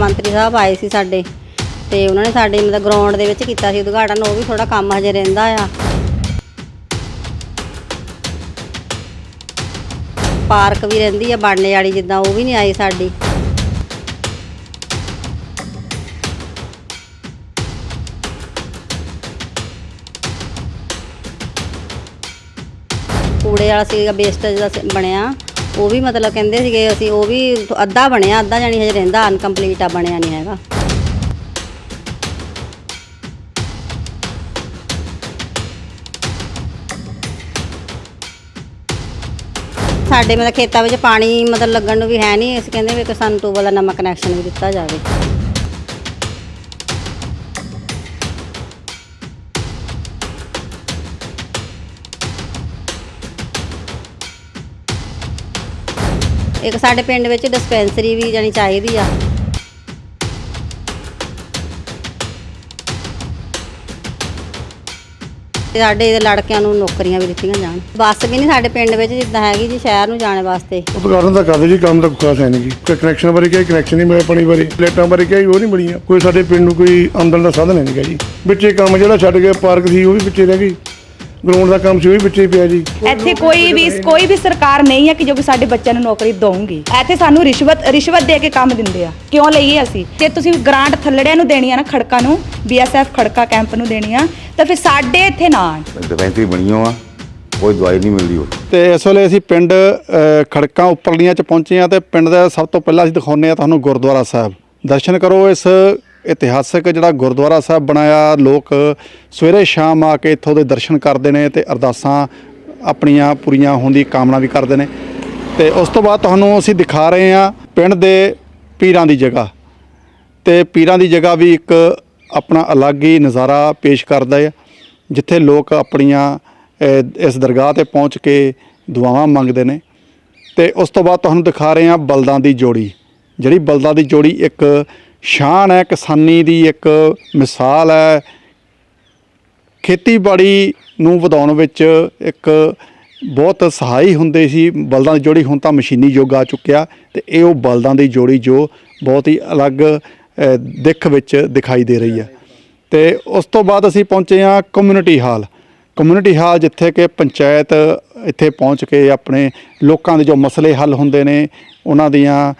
ਮੰਤਰੀ ਸਾਹਿਬ ਆਏ ਸੀ ਸਾਡੇ ਤੇ ਉਹਨਾਂ ਨੇ ਸਾਡੇ ਮਤਲਬ ਗਰਾਊਂਡ ਦੇ ਵਿੱਚ ਕੀਤਾ ਸੀ ਉਦਘਾਟਨ, ਉਹ ਵੀ ਥੋੜਾ ਕੰਮ ਹਜੇ ਰਹਿੰਦਾ ਆ। ਪਾਰਕ ਵੀ ਰਹਿੰਦੀ ਆ ਬਣਨੇ ਵਾਲੀ, ਜਿੱਦਾਂ ਉਹ ਵੀ ਨਹੀਂ ਆਈ ਸਾਡੀ। ਕੂੜੇ ਵਾਲਾ ਸੀਗਾ ਵੇਸਟੇਜ ਦਾ ਬਣਿਆ। ਉਹ ਵੀ ਮਤਲਬ ਕਹਿੰਦੇ ਸੀਗੇ ਅਸੀਂ, ਉਹ ਵੀ ਅੱਧਾ ਬਣਿਆ, ਅੱਧਾ ਜਾਨੀ ਹਜੇ ਰਹਿੰਦਾ ਅਨਕੰਪਲੀਟ ਆ, ਬਣਿਆ ਨਹੀਂ ਹੈਗਾ। ਸਾਡੇ ਮਤਲਬ ਖੇਤਾਂ ਵਿੱਚ ਪਾਣੀ ਮਤਲਬ ਲੱਗਣ ਨੂੰ ਵੀ ਹੈ ਨਹੀਂ, ਅਸੀਂ ਕਹਿੰਦੇ ਵੀ ਕਿ ਸਾਨੂੰ ਟੂਬਲ ਦਾ ਨਵਾਂ ਕਨੈਕਸ਼ਨ ਵੀ ਦਿੱਤਾ ਜਾਵੇ। ਇੱਕ ਸਾਡੇ ਪਿੰਡ ਵਿੱਚ ਡਿਸਪੈਂਸਰੀ ਵੀ ਜਾਣੀ ਚਾਹੀਦੀ ਆ। ਤੇ ਸਾਡੇ ਇਹਦੇ ਲੜਕਿਆਂ ਨੂੰ ਨੌਕਰੀਆਂ ਵੀ ਦਿੱਤੀਆਂ ਜਾਣ। ਬੱਸ ਵੀ ਨਹੀਂ ਸਾਡੇ ਪਿੰਡ ਵਿੱਚ ਜਿੱਦਾਂ ਹੈਗੀ ਜੀ, ਸ਼ਹਿਰ ਨੂੰ ਜਾਣ ਵਾਸਤੇ। ਉਦਘਾਟਨ ਤਾਂ ਕਰਦੇ ਜੀ, ਕੰਮ ਤਾਂ ਖਾਸ ਹੈ ਨਹੀਂ ਜੀ। ਕੋਈ ਕਨੈਕਸ਼ਨ ਬਾਰੇ ਕਿਹਾ ਕਨੈਕਸ਼ਨ ਨਹੀਂ ਮਿਲਿਆ ਪਾਣੀ ਬਾਰੇ। ਪਲੇਟਾਂ ਬਾਰੇ ਕਿਹਾ, ਉਹ ਨਹੀਂ ਮਿਲੀਆਂ। ਕੋਈ ਸਾਡੇ ਪਿੰਡ ਨੂੰ ਕੋਈ ਆਮਦਨ ਦਾ ਸਾਧਨ ਹੈ ਨਹੀਂ ਗਾ ਜੀ। ਵਿੱਚੇ ਕੰਮ ਜਿਹੜਾ ਛੱਡ ਗਿਆ, ਪਾਰਕ ਸੀ, ਉਹ ਵੀ ਵਿੱਚੇ ਰਹਿ ਗਈ। ਗਰਾਊਂਡ ਦਾ ਕੰਮ ਸੀ ਉਹ ਵੀ ਵਿੱਚੇ ਹੀ ਪਿਆ ਜੀ। ਇੱਥੇ ਕੋਈ ਵੀ ਕੋਈ ਵੀ ਸਰਕਾਰ ਨਹੀਂ ਹੈ ਕਿ ਜੋ ਕਿ ਸਾਡੇ ਬੱਚਿਆਂ ਨੂੰ ਨੌਕਰੀ ਦਊਗੀ। ਇੱਥੇ ਸਾਨੂੰ ਰਿਸ਼ਵਤ ਰਿਸ਼ਵਤ ਦੇ ਕੇ ਕੰਮ ਦਿੰਦੇ ਆ। ਕਿਉਂ ਲਈਏ ਅਸੀਂ? ਜੇ ਤੁਸੀਂ ਗ੍ਰਾਂਟ ਥੱਲੜਿਆਂ ਨੂੰ ਦੇਣੀ ਆ ਨਾ ਖੜਕਾਂ ਨੂੰ ਬੀਐਸਐਫ ਖੜਕਾ ਕੈਂਪ ਨੂੰ ਦੇਣੀ ਆ ਤਾਂ ਫਿਰ ਸਾਡੇ ਇੱਥੇ ਨਾ ਆਉਣ। ਡਿਸਪੈਂਸਰੀ ਬਣੀ ਹੋਆ ਕੋਈ ਦਵਾਈ ਨਹੀਂ ਮਿਲਦੀ ਉਹ ਤੇ ਇਸ ਵੇਲੇ ਅਸੀਂ ਪਿੰਡ ਖੜਕਾਂ ਉੱਪਰਲੀਆਂ ਚ ਪਹੁੰਚੇ ਹਾਂ ਤੇ ਪਿੰਡ ਦਾ ਸਭ ਤੋਂ ਪਹਿਲਾਂ ਅਸੀਂ ਦਿਖਾਉਂਦੇ ਹਾਂ ਤੁਹਾਨੂੰ ਗੁਰਦੁਆਰਾ ਸਾਹਿਬ। ਦਰਸ਼ਨ ਕਰੋ ਇਸ ਇਤਿਹਾਸਕ ਜਿਹੜਾ ਗੁਰਦੁਆਰਾ ਸਾਹਿਬ ਬਣਾਇਆ, ਲੋਕ ਸਵੇਰੇ ਸ਼ਾਮ ਆ ਕੇ ਇੱਥੋਂ ਦੇ ਦਰਸ਼ਨ ਕਰਦੇ ਨੇ ਤੇ ਅਰਦਾਸਾਂ ਆਪਣੀਆਂ ਪੂਰੀਆਂ ਹੋਣ ਦੀ ਕਾਮਨਾ ਵੀ ਕਰਦੇ ਨੇ। ਤੇ ਉਸ ਤੋਂ ਬਾਅਦ ਤੁਹਾਨੂੰ ਅਸੀਂ ਦਿਖਾ ਰਹੇ ਹਾਂ ਪਿੰਡ ਦੇ ਪੀਰਾਂ ਦੀ ਜਗ੍ਹਾ। ਤੇ ਪੀਰਾਂ ਦੀ ਜਗ੍ਹਾ ਵੀ ਇੱਕ ਆਪਣਾ ਅਲੱਗ ਹੀ ਨਜ਼ਾਰਾ ਪੇਸ਼ ਕਰਦਾ ਹੈ, ਜਿੱਥੇ ਲੋਕ ਆਪਣੀਆਂ ਇਸ ਦਰਗਾਹ ਤੇ ਪਹੁੰਚ ਕੇ ਦੁਆਵਾਂ ਮੰਗਦੇ ਨੇ। ਤੇ ਉਸ ਤੋਂ ਬਾਅਦ ਤੁਹਾਨੂੰ ਦਿਖਾ ਰਹੇ ਹਾਂ ਬਲਦਾਂ ਦੀ ਜੋੜੀ। ਜਿਹੜੀ ਬਲਦਾਂ ਦੀ ਜੋੜੀ ਇੱਕ ਸ਼ਾਨ ਹੈ ਕਿਸਾਨੀ ਦੀ ਇੱਕ ਮਿਸਾਲ ਹੈ। ਖੇਤੀਬਾੜੀ ਨੂੰ ਵਧਾਉਣ ਵਿੱਚ ਇੱਕ ਬਹੁਤ ਸਹਾਈ ਹੁੰਦੇ ਸੀ। ਬਲਦਾਂ ਦੀ ਜੋੜੀ ਹੁਣ ਤਾਂ ਮਸ਼ੀਨੀ ਯੁੱਗ ਆ ਚੁੱਕਿਆ ਤੇ ਇਹ ਉਹ ਬਲਦਾਂ ਦੀ ਜੋੜੀ ਜੋ ਬਹੁਤ ਹੀ ਅਲੱਗ ਦਿੱਖ ਵਿੱਚ ਦਿਖਾਈ ਦੇ ਰਹੀ ਹੈ। ਤੇ ਉਸ ਤੋਂ ਬਾਅਦ ਅਸੀਂ ਪਹੁੰਚੇ ਹਾਂ ਕਮਿਊਨਿਟੀ ਹਾਲ ਕਮਿਊਨਿਟੀ ਹਾਲ ਜਿੱਥੇ ਕਿ ਪੰਚਾਇਤ ਇੱਥੇ ਪਹੁੰਚ ਕੇ ਆਪਣੇ ਲੋਕਾਂ ਦੇ ਜੋ ਮਸਲੇ ਹੱਲ ਹੁੰਦੇ ਨੇ, ਉਹਨਾਂ ਦੀਆਂ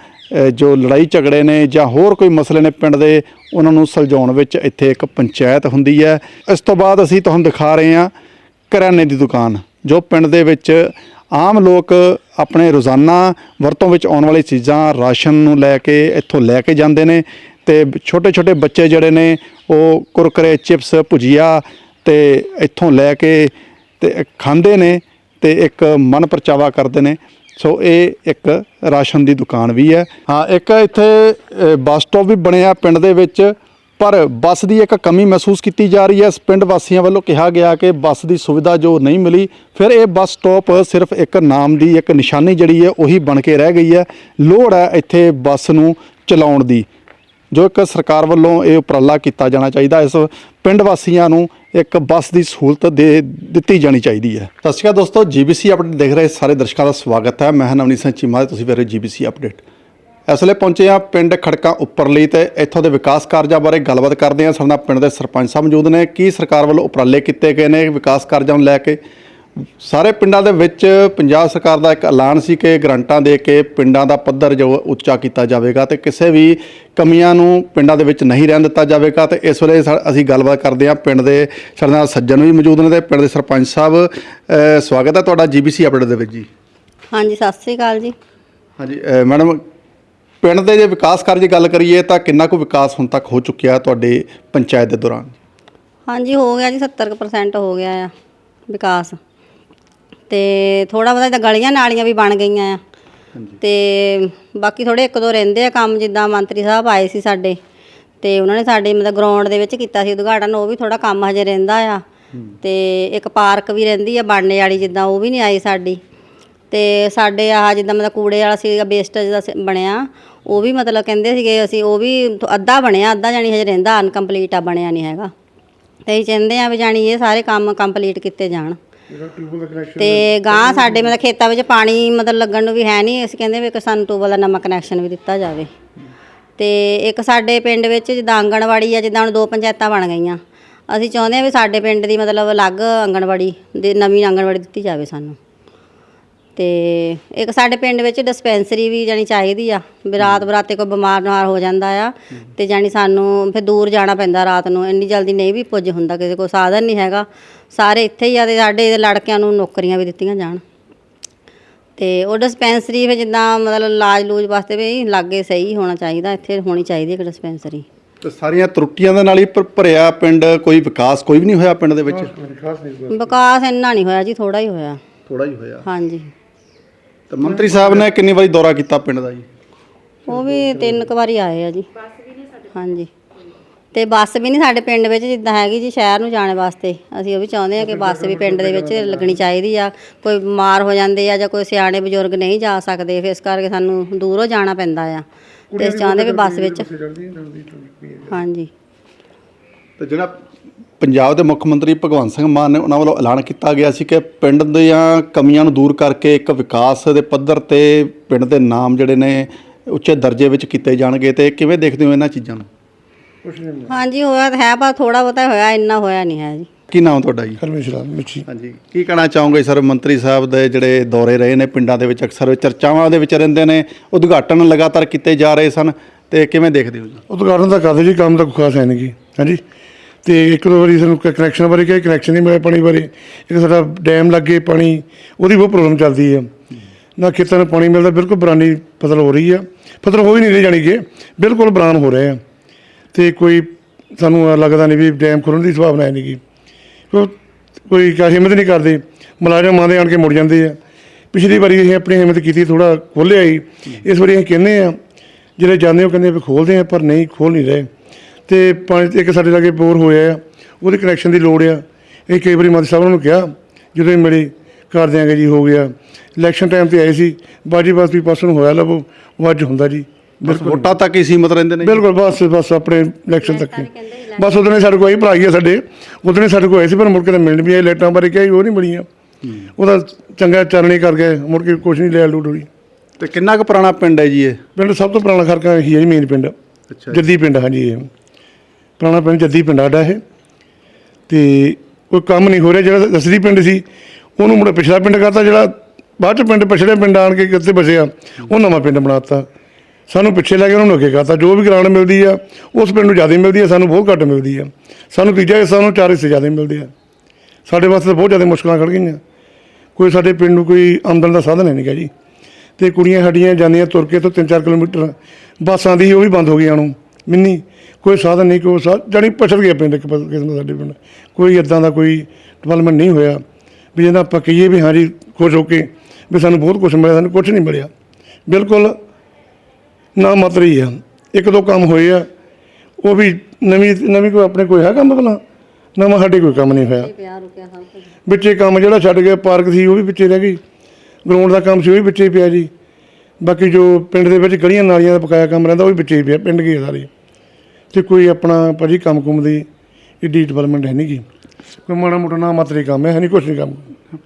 ਜੋ ਲੜਾਈ ਝਗੜੇ ਨੇ ਜਾਂ ਹੋਰ ਕੋਈ ਮਸਲੇ ਨੇ ਪਿੰਡ ਦੇ, ਉਹਨਾਂ ਨੂੰ ਸੁਲਝਾਉਣ ਵਿੱਚ ਇੱਥੇ ਇੱਕ ਪੰਚਾਇਤ ਹੁੰਦੀ ਹੈ। ਇਸ ਤੋਂ ਬਾਅਦ ਅਸੀਂ ਤੁਹਾਨੂੰ ਦਿਖਾ ਰਹੇ ਹਾਂ ਕਰਿਆਨੇ ਦੀ ਦੁਕਾਨ, ਜੋ ਪਿੰਡ ਦੇ ਵਿੱਚ ਆਮ ਲੋਕ ਆਪਣੇ ਰੋਜ਼ਾਨਾ ਵਰਤੋਂ ਵਿੱਚ ਆਉਣ ਵਾਲੀ ਚੀਜ਼ਾਂ ਰਾਸ਼ਨ ਨੂੰ ਲੈ ਕੇ, ਇੱਥੋਂ ਲੈ ਕੇ ਜਾਂਦੇ ਨੇ ਤੇ ਛੋਟੇ ਛੋਟੇ ਬੱਚੇ ਜਿਹੜੇ ਨੇ, ਉਹ ਕੁਰਕਰੇ, ਚਿਪਸ, ਭੁਜੀਆ ਤੇ ਇੱਥੋਂ ਲੈ ਕੇ ਤੇ ਖਾਂਦੇ ਨੇ ਤੇ ਇੱਕ ਮਨ ਪਰਚਾਵਾ ਕਰਦੇ ਨੇ। ਸੋ ਇਹ ਇੱਕ ਰਾਸ਼ਨ ਦੀ ਦੁਕਾਨ ਵੀ ਹੈ। ਹਾਂ, ਇੱਕ ਇੱਥੇ ਬੱਸ ਸਟਾਪ ਵੀ ਬਣਿਆ ਪਿੰਡ ਦੇ ਵਿੱਚ, ਪਰ ਬੱਸ ਦੀ ਇੱਕ ਕਮੀ ਮਹਿਸੂਸ ਕੀਤੀ ਜਾ ਰਹੀ ਹੈ। ਇਸ ਪਿੰਡ ਵਾਸੀਆਂ ਵੱਲੋਂ ਕਿਹਾ ਗਿਆ ਕਿ ਬੱਸ ਦੀ ਸੁਵਿਧਾ ਜੋ ਨਹੀਂ ਮਿਲੀ, ਫਿਰ ਇਹ ਬੱਸ ਸਟਾਪ ਸਿਰਫ ਇੱਕ ਨਾਮ ਦੀ ਇੱਕ ਨਿਸ਼ਾਨੀ ਜਿਹੜੀ ਹੈ, ਉਹੀ ਬਣ ਕੇ ਰਹਿ ਗਈ ਹੈ। ਲੋੜ ਹੈ ਇੱਥੇ ਬੱਸ ਨੂੰ ਚਲਾਉਣ ਦੀ, ਜੋ ਇੱਕ ਸਰਕਾਰ ਵੱਲੋਂ ਇਹ ਉਪਰਾਲਾ ਕੀਤਾ ਜਾਣਾ ਚਾਹੀਦਾ। ਇਸ ਪਿੰਡ ਵਾਸੀਆਂ ਨੂੰ ਇੱਕ ਬੱਸ ਦੀ ਸਹੂਲਤ ਦੇ ਦਿੱਤੀ ਜਾਣੀ ਚਾਹੀਦੀ ਹੈ। ਸਤਿ ਸ਼੍ਰੀ ਅਕਾਲ ਦੋਸਤੋ, ਜੀਬੀਸੀ ਅਪਡੇਟ ਦੇਖ ਰਹੇ ਸਾਰੇ ਦਰਸ਼ਕਾਂ ਦਾ ਸਵਾਗਤ ਹੈ। ਮੈਂ ਨਵਨੀਤ ਸਿੰਘ ਚੀਮਾ ਤੇ ਤੁਸੀਂ ਵੇਖ ਰਹੇ ਜੀਬੀਸੀ ਅਪਡੇਟ। ਇਸ ਵੇਲੇ ਪਹੁੰਚੇ ਆ ਪਿੰਡ ਖੜਕਾ ਉੱਪਰਲੀ ਤੇ ਇੱਥੋਂ ਦੇ ਵਿਕਾਸ ਕਾਰਜਾਂ ਬਾਰੇ ਗੱਲਬਾਤ ਕਰਦੇ ਆ ਸਾਡੇ ਨਾਲ ਪਿੰਡ ਦੇ ਸਰਪੰਚ ਸਾਹਿਬ ਮੌਜੂਦ ਨੇ। ਕੀ ਸਰਕਾਰ ਵੱਲੋਂ ਉਪਰਾਲੇ ਕੀਤੇ ਗਏ ਨੇ ਵਿਕਾਸ ਕਾਰਜਾਂ ਨੂੰ ਲੈ ਕੇ? ਸਾਰੇ ਪਿੰਡਾਂ ਦੇ ਵਿੱਚ ਪੰਜਾਬ ਸਰਕਾਰ ਦਾ ਇੱਕ ਐਲਾਨ ਸੀ ਕਿ ਗ੍ਰਾਂਟਾਂ ਦੇ ਕੇ ਪਿੰਡਾਂ ਦਾ ਪੱਧਰ ਜੋ ਉੱਚਾ ਕੀਤਾ ਜਾਵੇਗਾ ਤੇ ਕਿਸੇ ਵੀ ਕਮੀਆਂ ਨੂੰ ਪਿੰਡਾਂ ਦੇ ਵਿੱਚ ਨਹੀਂ ਰਹਿਣ ਦਿੱਤਾ ਜਾਵੇਗਾ ਤੇ ਇਸ ਵੇਲੇ ਅਸੀਂ ਗੱਲਬਾਤ ਕਰਦੇ ਹਾਂ ਪਿੰਡ ਦੇ ਸਾਡੇ ਨਾਲ ਸੱਜਣ ਵੀ ਮੌਜੂਦ ਨੇ ਤੇ ਪਿੰਡ ਦੇ ਸਰਪੰਚ ਸਾਹਿਬ ਸਵਾਗਤ ਹੈ ਤੁਹਾਡਾ ਜੀਬੀਸੀ ਅਪਡੇਟ ਦੇ ਵਿੱਚ ਜੀ। ਹਾਂਜੀ ਸਤਿ ਸ੍ਰੀ ਅਕਾਲ ਜੀ। ਹਾਂਜੀ ਮੈਡਮ ਪਿੰਡ ਦੇ ਜੇ ਵਿਕਾਸ ਕਾਰਜ ਦੀ ਗੱਲ ਕਰੀਏ ਤਾਂ ਕਿੰਨਾ ਕੁ ਵਿਕਾਸ ਹੁਣ ਤੱਕ ਹੋ ਚੁੱਕਿਆ ਤੁਹਾਡੇ ਪੰਚਾਇਤ ਦੇ ਦੌਰਾਨ? ਹਾਂਜੀ ਹੋ ਗਿਆ ਜੀ 70% ਹੋ ਗਿਆ ਆ ਵਿਕਾਸ। ਤੇ ਥੋੜਾ ਬਹੁਤਾ ਤਾਂ ਗਲੀਆਂ ਨਾਲੀਆਂ ਵੀ ਬਣ ਗਈਆਂ ਆ। ਤੇ ਬਾਕੀ ਥੋੜੇ ਇੱਕ ਦੋ ਰਹਿੰਦੇ ਆ ਕੰਮ ਜਿੱਦਾਂ ਮੰਤਰੀ ਸਾਹਿਬ ਆਏ ਸੀ ਸਾਡੇ। ਤੇ ਉਹਨਾਂ ਨੇ ਸਾਡੇ ਮਤਲਬ ਗਰਾਊਂਡ ਦੇ ਵਿੱਚ ਕੀਤਾ ਸੀ ਉਦਘਾਟਨ ਉਹ ਵੀ ਥੋੜਾ ਕੰਮ ਹਜੇ ਰਹਿੰਦਾ ਆ। ਤੇ ਇੱਕ ਪਾਰਕ ਵੀ ਰਹਿੰਦੀ ਆ ਬਣਨੇ ਵਾਲੀ ਜਿੱਦਾਂ ਉਹ ਵੀ ਨਹੀਂ ਆਈ ਸਾਡੀ। ਤੇ ਸਾਡੇ ਆਹ ਜਿੱਦਾਂ ਮਤਲਬ ਕੂੜੇ ਵਾਲਾ ਸੀਗਾ ਵੇਸਟੇਜ ਦਾ ਸ- ਬਣਿਆ ਉਹ ਵੀ ਮਤਲਬ ਕਹਿੰਦੇ ਸੀਗੇ ਅਸੀਂ ਉਹ ਵੀ ਥੋ- ਅੱਧਾ ਬਣਿਆ ਅੱਧਾ ਜਾਣੀ ਹਜੇ ਰਹਿੰਦਾ ਅਨਕੰਪਲੀਟ ਆ ਬਣਿਆ ਨਹੀਂ ਹੈਗਾ। ਤੇ ਅਸੀਂ ਚਾਹੁੰਦੇ ਆ ਵੀ ਜਾਣੀ ਇਹ ਸਾਰੇ ਕੰਮ ਕੰਪਲੀਟ ਕੀਤੇ ਜਾਣ। ਤੇ ਗਾਂ ਸਾਡੇ ਮਤਲਬ ਖੇਤਾਂ ਵਿੱਚ ਪਾਣੀ ਮਤਲਬ ਲੱਗਣ ਨੂੰ ਵੀ ਹੈ ਨਹੀਂ ਅਸੀਂ ਕਹਿੰਦੇ ਵੀ ਕਿ ਸਾਨੂੰ ਟੂਬਲ ਦਾ ਨਵਾਂ ਕਨੈਕਸ਼ਨ ਵੀ ਦਿੱਤਾ ਜਾਵੇ। ਤੇ ਇੱਕ ਸਾਡੇ ਪਿੰਡ ਵਿੱਚ ਜਿੱਦਾਂ ਆਂਗਣਵਾੜੀ ਆ ਜਿੱਦਾਂ ਹੁਣ ਦੋ ਪੰਚਾਇਤਾਂ ਬਣ ਗਈਆਂ ਅਸੀਂ ਚਾਹੁੰਦੇ ਹਾਂ ਵੀ ਸਾਡੇ ਪਿੰਡ ਦੀ ਮਤਲਬ ਅਲੱਗ ਆਂਗਣਵਾੜੀ ਦੇ ਨਵੀਂ ਆਂਗਣਵਾੜੀ ਦਿੱਤੀ ਜਾਵੇ ਸਾਨੂੰ। ਤੇ ਇੱਕ ਸਾਡੇ ਪਿੰਡ ਵਿੱਚ ਡਿਸਪੈਂਸਰੀ ਵੀ ਜਾਣੀ ਚਾਹੀਦੀ ਆ ਵੀ ਰਾਤ ਬਰਾਤੇ ਕੋਈ ਬਿਮਾਰ ਨਾਰ ਹੋ ਜਾਂਦਾ ਆ ਤੇ ਜਾਣੀ ਸਾਨੂੰ ਫਿਰ ਦੂਰ ਜਾਣਾ ਪੈਂਦਾ ਰਾਤ ਨੂੰ ਇੰਨੀ ਜਲਦੀ ਨਹੀਂ ਵੀ ਪੁੱਜ ਹੁੰਦਾ ਕਿਸੇ ਕੋਲ ਸਾਧਨ ਨਹੀਂ ਹੈਗਾ। ਸਾਰੇ ਇੱਥੇ ਹੀ ਆ ਤੇ ਸਾਡੇ ਲੜਕਿਆਂ ਨੂੰ ਨੌਕਰੀਆਂ ਵੀ ਦਿੱਤੀਆਂ ਜਾਣ। ਤੇ ਉਹ ਡਿਸਪੈਂਸਰੀ ਫਿਰ ਜਿੱਦਾਂ ਮਤਲਬ ਇਲਾਜ ਲੂਜ ਵਾਸਤੇ ਵੀ ਲਾਗੇ ਸਹੀ ਹੋਣਾ ਚਾਹੀਦਾ ਇੱਥੇ ਹੋਣੀ ਚਾਹੀਦੀ ਇੱਕ ਡਿਸਪੈਂਸਰੀ ਤੇ ਸਾਰੀਆਂ ਤਰੁੱਟੀਆਂ ਦੇ ਨਾਲ ਹੀ ਭਰ- ਭਰਿਆ ਪਿੰਡ ਕੋਈ ਵਿਕਾਸ ਕੋਈ ਵੀ ਨਹੀਂ ਹੋਇਆ ਪਿੰਡ ਦੇ ਵਿੱਚ? ਵਿਕਾਸ ਇੰਨਾ ਨਹੀਂ ਹੋਇਆ ਜੀ ਥੋੜਾ ਹੀ ਹੋਇਆ। ਥੋੜਾ ਹੀ ਹੋਇਆ। ਹਾਂਜੀ। ਤੇ ਮੰਤਰੀ ਸਾਹਿਬ ਨੇ ਕਿੰਨੀ ਵਾਰੀ ਦੌਰਾ ਕੀਤਾ ਪਿੰਡ ਦਾ ਜੀ? ਉਹ ਵੀ ਤਿੰਨ ਕੁ ਵਾਰੀ ਆਏ ਆ ਜੀ। ਹਾਂਜੀ। ਤੇ ਬੱਸ ਵੀ ਨਹੀਂ ਸਾਡੇ ਪਿੰਡ ਵਿੱਚ ਜਿੱਦਾਂ ਹੈਗੀ ਜੀ ਸ਼ਹਿਰ ਨੂੰ ਜਾਣ ਵਾਸਤੇ। ਅਸੀਂ ਉਹ ਵੀ ਚਾਹੁੰਦੇ ਆ ਕਿ ਬੱਸ ਵੀ ਪਿੰਡ ਦੇ ਵਿੱਚ ਲੱਗਣੀ ਚਾਹੀਦੀ ਆ। ਕੋਈ ਬਿਮਾਰ ਹੋ ਜਾਂਦੇ ਆ ਜਾਂ ਕੋਈ ਸਿਆਣੇ ਬਜ਼ੁਰਗ ਨਹੀਂ ਜਾ ਸਕਦੇ ਫਿਰ ਇਸ ਕਰਕੇ ਸਾਨੂੰ ਦੂਰੋਂ ਜਾਣਾ ਪੈਂਦਾ ਆ। ਤੇ ਅਸੀਂ ਚਾਹੁੰਦੇ ਵੀ ਬੱਸ ਵਿੱਚ। ਹਾਂਜੀ। ਤੇ ਜਿਹੜਾ ਪੰਜਾਬ ਦੇ ਮੁੱਖ ਮੰਤਰੀ ਭਗਵੰਤ ਸਿੰਘ ਮਾਨ ਨੇ ਉਹਨਾਂ ਵੱਲੋਂ ਐਲਾਨ ਕੀਤਾ ਗਿਆ ਸੀ ਕਿ ਪਿੰਡ ਦੀਆਂ ਕਮੀਆਂ ਨੂੰ ਦੂਰ ਕਰਕੇ ਇੱਕ ਵਿਕਾਸ ਦੇ ਪੱਧਰ ਤੇ ਪਿੰਡ ਦੇ ਨਾਮ ਜਿਹੜੇ ਨੇ ਉੱਚੇ ਦਰਜੇ ਵਿੱਚ ਕੀਤੇ ਜਾਣਗੇ ਤੇ ਕਿਵੇਂ ਦੇਖਦੇ ਹੋ ਇਹਨਾਂ ਚੀਜ਼ਾਂ ਨੂੰ? ਹਾਂਜੀ ਹੋਇਆ ਤਾਂ ਹੈ ਪਰ ਥੋੜਾ ਬਹੁਤਾ ਹੋਇਆ ਇੰਨਾ ਹੋਇਆ ਨਹੀਂ ਹੈ ਜੀ। ਕੀ ਨਾਮ ਤੁਹਾਡਾ ਜੀ? ਹਰਮੇਸ਼ਰਾ ਮਿੱਠੀ। ਹਾਂਜੀ ਕੀ ਕਹਿਣਾ ਚਾਹੋਗੇ ਸਰ ਮੰਤਰੀ ਸਾਹਿਬ ਦੇ ਜਿਹੜੇ ਦੌਰੇ ਰਹੇ ਨੇ ਪਿੰਡਾਂ ਦੇ ਵਿੱਚ ਅਕਸਰ ਚਰਚਾਵਾਂ ਦੇ ਵਿੱਚ ਰਹਿੰਦੇ ਨੇ ਉਦਘਾਟਨ ਲਗਾਤਾਰ ਕੀਤੇ ਜਾ ਰਹੇ ਸਨ ਤੇ ਕਿਵੇਂ ਦੇਖਦੇ ਹੋ ਜੀ? ਉਦਘਾਟਨ ਤਾਂ ਕਰਦੇ ਜੀ ਕੰਮ ਤਾਂ ਕੋਈ ਖਾਸ ਹੈ। ਨਹੀਂ ਜੀ ਹਾਂਜੀ ਤੇ ਇੱਕ ਦੋ ਵਾਰੀ ਸਾਨੂੰ ਕਨੈਕਸ਼ਨ ਬਾਰੇ ਕਿਹਾ ਕਨੈਕਸ਼ਨ ਨਹੀਂ ਮਿਲਿਆ ਪਾਣੀ ਬਾਰੇ। ਇੱਕ ਸਾਡਾ ਡੈਮ ਲੱਗੇ ਪਾਣੀ, ਉਹਦੀ ਬਹੁਤ ਪ੍ਰੋਬਲਮ ਚੱਲਦੀ ਹੈ ਨਾ ਖੇਤਾਂ ਨੂੰ ਪਾਣੀ ਮਿਲਦਾ, ਬਿਲਕੁਲ ਬਰਾਨੀ ਫਸਲ ਹੋ ਰਹੀ ਆ। ਫਸਲ ਹੋ ਹੀ ਨਹੀਂ ਰਹੀ ਜਾਣੀ ਕਿ, ਬਿਲਕੁਲ ਬਰਾਨ ਹੋ ਰਹੇ ਆ। ਤੇ ਕੋਈ ਸਾਨੂੰ ਲੱਗਦਾ ਨਹੀਂ ਵੀ ਡੈਮ ਖੁੱਲ੍ਹਣ ਦੀ ਸੰਭਾਵਨਾ ਹੈ ਨਹੀਂ ਗੀ। ਕੋਈ ਕਾ ਹਿੰਮਤ ਨਹੀਂ ਕਰਦੇ, ਮੁਲਾਜ਼ਮ ਆਉਂਦੇ ਆਣ ਕੇ ਮੁੜ ਜਾਂਦੇ ਆ। ਪਿਛਲੀ ਵਾਰੀ ਅਸੀਂ ਆਪਣੀ ਹਿੰਮਤ ਕੀਤੀ ਥੋੜਾ ਖੋਲ੍ਹਿਆ ਹੀ। ਇਸ ਵਾਰੀ ਅਸੀਂ ਕਹਿੰਦੇ ਆ, ਜਿਹੜੇ ਜਾਂਦੇ ਉਹ ਕਹਿੰਦੇ ਵੀ ਖੋਲਦੇ ਆ, ਪਰ ਨਹੀਂ ਖੋਲ ਨਹੀਂ ਰਹੇ। ਤੇ ਪਾਣੀ ਇੱਕ ਸਾਡੇ ਲਾਗੇ ਬੋਰ ਹੋਇਆ ਆ ਉਹਦੇ ਕਨੈਕਸ਼ਨ ਦੀ ਲੋੜ ਆ। ਇਹ ਕਈ ਵਾਰੀ ਮੰਤਰੀ ਸਾਹਿਬ ਨੂੰ ਕਿਹਾ ਜਦੋਂ ਇਹ ਮਿਲੇ ਕਰ ਦਿਆਂਗੇ ਜੀ ਹੋ ਗਿਆ। ਇਲੈਕਸ਼ਨ ਟਾਈਮ ਤੇ ਆਏ ਸੀ ਬਾਜੀ ਬਸ ਵੀ ਪਾਸੋਂ ਹੋਇਆ ਲਵੋ ਉਹ ਅੱਜ ਹੁੰਦਾ ਜੀ। ਬਸ ਵੋਟਾਂ ਤੱਕ ਹੀ ਸੀਮਤ ਰਹਿੰਦੇ ਨੇ ਬਿਲਕੁਲ ਬਸ ਬਸ ਆਪਣੇ ਇਲੈਕਸ਼ਨ ਤੱਕ ਹੀ। ਬਸ ਉਦੋਂ ਸਾਡੇ ਕੋਲ ਆਈ ਭਰਾਈ ਆ ਸਾਡੇ। ਉਦੋਂ ਸਾਡੇ ਕੋਲ ਆਏ ਸੀ ਪਰ ਮੁੜ ਕੇ ਤਾਂ ਮਿਲਣ ਵੀ ਆਏ। ਲਾਈਟਾਂ ਬਾਰੇ ਕਿਹਾ ਉਹ ਨਹੀਂ ਬਣੀਆਂ ਉਹਦਾ ਚੰਗਾ ਚਾਨਣੀ ਕਰ ਗਏ ਮੁੜ ਕੇ ਕੁਛ ਨਹੀਂ ਲਿਆ ਲੂਡੂਰੀ ਤੇ ਕਿੰਨਾ ਕੁ ਪੁਰਾਣਾ ਪਿੰਡ ਹੈ ਜੀ ਇਹ? ਪਿੰਡ ਸਭ ਤੋਂ ਪੁਰਾਣਾ ਖਰਕਾ ਇਹੀ ਹੈ ਜੀ ਮੇਨ ਪਿੰਡ। ਅੱਛਾ ਜੱਦੀ ਪਿੰਡ ਹਾਂਜੀ ਇਹ। ਪੁਰਾਣਾ ਪਿੰਡ ਜੱਦੀ ਪਿੰਡ ਸਾਡਾ ਇਹ। ਤੇ ਕੋਈ ਕੰਮ ਨਹੀਂ ਹੋ ਰਿਹਾ ਜਿਹੜਾ ਦਸਰੀ ਪਿੰਡ ਸੀ। ਉਹਨੂੰ ਮੁੜ ਪਿਛਲਾ ਪਿੰਡ ਕਰਤਾ, ਜਿਹੜਾ ਬਾਅਦ ਚ ਪਿੰਡ ਪਿਛਲੇ ਪਿੰਡ ਆਣ ਕੇ ਕਿੱਥੇ ਬਸਿਆ, ਉਹ ਨਵਾਂ ਪਿੰਡ ਬਣਾਤਾ ਸਾਨੂੰ ਪਿੱਛੇ ਲੈ ਕੇ ਉਹਨਾਂ ਨੂੰ ਅੱਗੇ ਕਰਤਾ। ਜੋ ਵੀ ਗ੍ਰਾਂਟ ਮਿਲਦੀ ਆ, ਉਸ ਪਿੰਡ ਨੂੰ ਜ਼ਿਆਦਾ ਮਿਲਦੀ ਆ, ਸਾਨੂੰ ਬਹੁਤ ਘੱਟ ਮਿਲਦੀ ਆ। ਸਾਨੂੰ ਤੀਜਾ ਹਿੱਸਾ ਨੂੰ ਚਾਰ ਹਿੱਸੇ ਜ਼ਿਆਦਾ ਮਿਲਦੇ ਆ। ਸਾਡੇ ਵਾਸਤੇ ਤਾਂ ਬਹੁਤ ਜ਼ਿਆਦਾ ਮੁਸ਼ਕਲਾਂ ਖੜ ਗਈਆਂ। ਕੋਈ ਸਾਡੇ ਪਿੰਡ ਨੂੰ ਕੋਈ ਆਮਦਨ ਦਾ ਸਾਧਨ ਹੈ ਨਹੀਂ ਗਾ ਜੀ। ਤੇ ਕੁੜੀਆਂ ਸਾਡੀਆਂ ਜਾਂਦੀਆਂ ਤੁਰ ਕੇ ਤੋਂ 3-4 ਕਿਲੋਮੀਟਰ, ਬੱਸਾਂ ਦੀ ਉਹ ਵੀ ਬੰਦ ਹੋ ਗਈਆਂ ਨੂੰ ਮਿੰਨੀ, ਕੋਈ ਸਾਧਨ ਨਹੀਂ, ਕੋਈ ਸਾ, ਜਾਣੀ ਪਛੜ ਗਿਆ ਪਿੰਡ ਇੱਕ ਪ- ਕਿਸਮ ਸਾਡੇ ਪਿੰਡ। ਕੋਈ ਇਦਾਂ ਦਾ ਕੋਈ ਡਿਵੈਲਪਮੈਂਟ ਨਹੀਂ ਹੋਇਆ। ਵੀ ਜਿਹਦਾ ਆਪਾਂ ਕਹੀਏ ਵੀ ਹਾਂ ਜੀ ਖੁਸ਼ ਹੋ ਕੇ ਵੀ ਸਾਨੂੰ ਬਹੁਤ ਕੁਝ ਮਿਲਿਆ, ਸਾਨੂੰ ਕੁਝ ਨਹੀਂ ਮਿਲਿਆ। ਬਿਲਕੁਲ ਨਾ ਮਤਰੀ ਆ। ਇੱਕ ਦੋ ਕੰਮ ਹੋਏ ਆ। ਉਹ ਵੀ ਨਵੀਂ ਨਵੀਂ ਕੋਈ ਆਪਣੇ ਕੋਈ ਹੈ ਕੰਮ ਭਲਾ? ਨਵਾਂ ਸਾਡੇ ਕੋਈ ਕੰਮ ਨਹੀਂ ਹੋਇਆ। ਪਿਆ ਵਿੱਚੇ ਕੰਮ ਜਿਹੜਾ ਛੱਡ ਗਿਆ, ਪਾਰਕ ਸੀ, ਉਹ ਵੀ ਵਿੱਚੇ ਰਹਿ ਗਈ। ਗਰਾਊਂਡ ਦਾ ਕੰਮ ਸੀ, ਉਹ ਵੀ ਵਿੱਚੇ ਹੀ ਪਿਆ ਜੀ। ਬਾਕੀ ਜੋ ਪਿੰਡ ਦੇ ਵਿੱਚ ਗਲੀਆਂ ਨਾਲੀਆਂ ਦਾ ਬਕਾਇਆ ਕੰਮ ਰਹਿੰਦਾ, ਉਹ ਵੀ ਵਿੱਚੇ ਹੀ ਪਿਆ, ਪਿੰਡ ਗਏ ਸਾਰੇ। ਤੇ ਕੋਈ ਆਪਣਾ ਭਾਜੀ ਕੰਮ ਕੁਮ ਦੀ ਏਡੀ ਡਿਵੈਲਪਮੈਂਟ ਹੈ ਨਹੀਂ ਗੀ ਕੋਈ ਮਾੜਾ ਮੋਟਾ ਨਾ ਮਾਤਰੀ ਕੰਮ ਹੈ ਹੈ ਨਹੀਂ ਕੁਛ ਨਹੀਂ ਕੰਮ।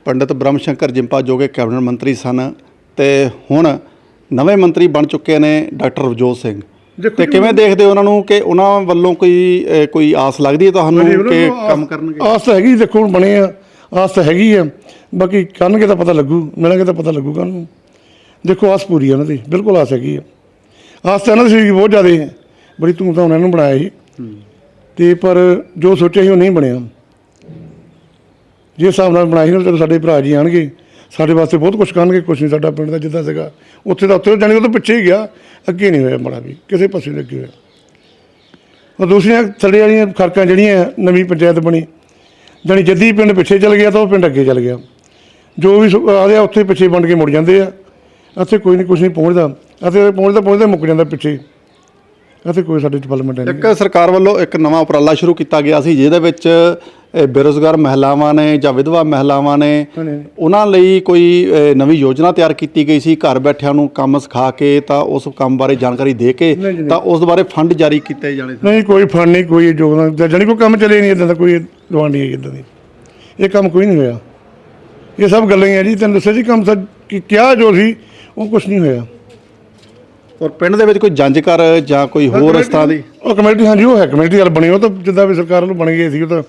ਪੰਡਿਤ ਬ੍ਰਹਮ ਸ਼ੰਕਰ ਜਿੰਪਾ ਜੋ ਕਿ ਕੈਬਨਿਟ ਮੰਤਰੀ ਸਨ ਤੇ ਹੁਣ ਨਵੇਂ ਮੰਤਰੀ ਬਣ ਚੁੱਕੇ ਨੇ ਡਾਕਟਰ ਰਵਜੋਤ ਸਿੰਘ। ਤੇ ਕਿਵੇਂ ਦੇਖਦੇ ਹੋ ਉਹਨਾਂ ਨੂੰ ਕਿ ਉਹਨਾਂ ਵੱਲੋਂ ਕੋਈ ਕੋਈ ਆਸ ਲੱਗਦੀ ਹੈ ਤੁਹਾਨੂੰ ਕਿ ਕੰਮ ਕਰਨਗੇ? ਆਸ ਹੈਗੀ ਦੇਖੋ ਹੁਣ ਬਣੇ ਆ ਆਸ ਹੈਗੀ ਆ। ਬਾਕੀ ਕਰਨਗੇ ਤਾਂ ਪਤਾ ਲੱਗੂ ਮਿਲਾਂਗੇ ਤਾਂ ਪਤਾ ਲੱਗੂਗਾ ਉਹਨਾਂ ਦੇਖੋ ਆਸ ਪੂਰੀ ਆ ਉਹਨਾਂ ਦੀ ਬਿਲਕੁਲ ਆਸ ਹੈਗੀ ਆ। ਆਸ ਤਾਂ ਇਹਨਾਂ ਦੀ ਬਹੁਤ ਜ਼ਿਆਦਾ ਹੈ। ਬੜੀ ਧੂਮ ਧਾਮ ਨਾਲ ਇਹਨੂੰ ਬਣਾਇਆ ਸੀ। ਤੇ ਪਰ ਜੋ ਸੋਚਿਆ ਸੀ ਉਹ ਨਹੀਂ ਬਣਿਆ। ਜੇ ਹਿਸਾਬ ਨਾਲ ਬਣਾਇਆ ਸੀ ਨਾ ਚਲੋ ਸਾਡੇ ਭਰਾ ਜੀ ਆਣਗੇ, ਸਾਡੇ ਵਾਸਤੇ ਬਹੁਤ ਕੁਝ ਕਰਨਗੇ ਕੁਝ ਨਹੀਂ, ਸਾਡਾ ਪਿੰਡ ਦਾ ਜਿੱਦਾਂ ਸੀਗਾ। ਉੱਥੇ ਦਾ, ਉੱਥੇ ਜਾਣੀ ਉਹ ਤੋਂ ਪਿੱਛੇ ਹੀ ਗਿਆ, ਅੱਗੇ ਨਹੀਂ ਹੋਇਆ ਮਾੜਾ ਵੀ, ਕਿਸੇ ਪਾਸੇ ਨਹੀਂ ਅੱਗੇ ਹੋਇਆ। ਉਹ ਦੂਸਰੀਆਂ ਥੱਲੇ ਵਾਲੀਆਂ ਖਰਕਾਂ ਜਿਹੜੀਆਂ ਨਵੀਂ ਪੰਚਾਇਤ ਬਣੀ, ਜਾਣੀ ਜੱਦੀ ਪਿੰਡ ਪਿੱਛੇ ਚੱਲ ਗਿਆ ਤਾਂ ਉਹ ਪਿੰਡ ਅੱਗੇ ਚੱਲ ਗਿਆ। ਜੋ ਵੀ ਸੁ- ਆ ਰਿਹਾ ਉੱਥੇ ਪਿੱਛੇ ਵੰਡ ਕੇ ਮੁੜ ਜਾਂਦੇ ਆ। ਇੱਥੇ ਕੋਈ ਨਹੀਂ ਕੁਝ ਨਹੀਂ ਪਹੁੰਚਦਾ। ਅਤੇ ਪਹੁੰਚਦਾ ਪਹੁੰਚਦਾ ਮੁੱਕ ਜਾਂਦਾ ਪਿੱਛੇ। ਇੱਥੇ ਕੋਈ ਸਾਡੇ ਡਿਵੈਲਪਮੈਂਟ ਹੈ ਨਹੀਂ ਇੱਕ ਸਰਕਾਰ ਵੱਲੋਂ ਇੱਕ ਨਵਾਂ ਉਪਰਾਲਾ ਸ਼ੁਰੂ ਕੀਤਾ ਗਿਆ ਸੀ ਜਿਹਦੇ ਵਿੱਚ ਬੇਰੁਜ਼ਗਾਰ ਮਹਿਲਾਵਾਂ ਨੇ ਜਾਂ ਵਿਧਵਾ ਮਹਿਲਾਵਾਂ ਨੇ। ਉਹਨਾਂ ਲਈ ਕੋਈ ਨਵੀਂ ਯੋਜਨਾ ਤਿਆਰ ਕੀਤੀ ਗਈ ਸੀ ਘਰ ਬੈਠਿਆਂ ਨੂੰ ਕੰਮ ਸਿਖਾ ਕੇ ਤਾਂ ਉਸ ਕੰਮ ਬਾਰੇ ਜਾਣਕਾਰੀ ਦੇ ਕੇ। ਤਾਂ ਉਸ ਬਾਰੇ ਫੰਡ ਜਾਰੀ ਕੀਤੇ ਜਾਣੇ ਸੀ ਨਹੀਂ ਕੋਈ ਫੰਡ ਨਹੀਂ ਕੋਈ ਯੋਗਦਾਨ ਜਾਣੀ ਕੋਈ ਕੰਮ ਚੱਲੇ ਨਹੀਂ ਇਦਾਂ ਦਾ ਕੋਈ ਦਵਾਨ ਨਹੀਂ ਹੈ ਇਦਾਂ ਦੀ ਇਹ ਕੰਮ ਕੋਈ ਨਹੀਂ ਹੋਇਆ ਇਹ ਸਭ ਗੱਲਾਂ ਹੀ ਆ ਜੀ ਤੈਨੂੰ ਦੱਸਿਆ ਜੀ ਕੰਮ ਕੀ ਕਿਹਾ ਜੋ ਸੀ ਉਹ ਕੁਝ ਨਹੀਂ ਹੋਇਆ ਔਰ ਪਿੰਡ ਦੇ ਵਿੱਚ ਕੋਈ ਜੰਜ ਕਰ ਜਾਂ ਕੋਈ ਹੋਰ ਇਸ ਤਰ੍ਹਾਂ ਦੀ? ਉਹ ਕਮੇਟੀ ਹਾਂਜੀ ਉਹ ਹੈ ਕਮੇਟੀ ਗੱਲ ਬਣੀ ਉਹ ਤਾਂ ਜਿੱਦਾਂ ਵੀ ਸਰਕਾਰ ਨੂੰ ਬਣ ਗਈ ਸੀ ਉਹ ਤਾਂ